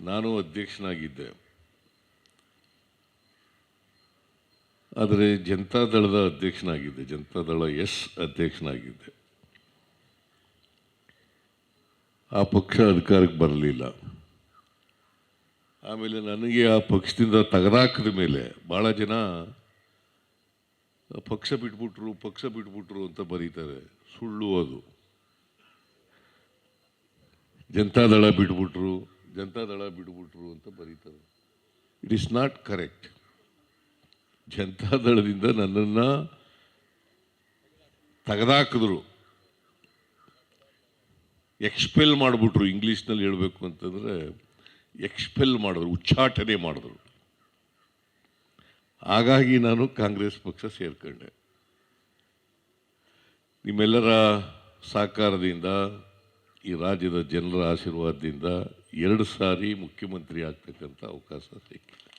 ನಾನು ಅಧ್ಯಕ್ಷನಾಗಿದ್ದೆ. ಆದರೆ ಜನತಾದಳದ ಅಧ್ಯಕ್ಷನಾಗಿದ್ದೆ. ಜನತಾದಳ ಎಸ್ ಅಧ್ಯಕ್ಷನಾಗಿದ್ದೆ. ಆ ಪಕ್ಷ ಅಧಿಕಾರಕ್ಕೆ ಬರಲಿಲ್ಲ. ಆಮೇಲೆ ನನಗೆ ಆ ಪಕ್ಷದಿಂದ ತೆಗೆದಾಕಿದ ಮೇಲೆ ಭಾಳ ಜನ ಪಕ್ಷ ಬಿಟ್ಬಿಟ್ರು ಪಕ್ಷ ಬಿಟ್ಬಿಟ್ರು ಅಂತ ಬರೀತಾರೆ. ಸುಳ್ಳು ಅದು. ಜನತಾದಳ ಬಿಟ್ಬಿಟ್ರು. ಜನತಾದಳ ಬಿಡ್ಬಿಟ್ರು ಅಂತ ಬರೀತಾರೆ. ಇಟ್ ಈಸ್ ನಾಟ್ ಕರೆಕ್ಟ್ ಜನತಾದಳದಿಂದ ನನ್ನನ್ನು ತೆಗೆದಾಕಿದ್ರು. ಎಕ್ಸ್ಪೆಲ್ ಮಾಡಿಬಿಟ್ರು, ಇಂಗ್ಲೀಷ್ನಲ್ಲಿ ಹೇಳಬೇಕು ಅಂತಂದರೆ ಎಕ್ಸ್ಪೆಲ್ ಮಾಡಿದ್ರು, ಉಚ್ಚಾಟನೆ ಮಾಡಿದ್ರು. ಹಾಗಾಗಿ ನಾನು ಕಾಂಗ್ರೆಸ್ ಪಕ್ಷ ಸೇರ್ಕೊಂಡೆ. ನಿಮ್ಮೆಲ್ಲರ ಸಹಕಾರದಿಂದ ಈ ರಾಜ್ಯದ ಜನರ ಆಶೀರ್ವಾದದಿಂದ ಎರಡು ಸಾರಿ ಮುಖ್ಯಮಂತ್ರಿ ಆಗ್ತಕ್ಕಂಥ ಅವಕಾಶ ಸಿಕ್ಕಿದೆ.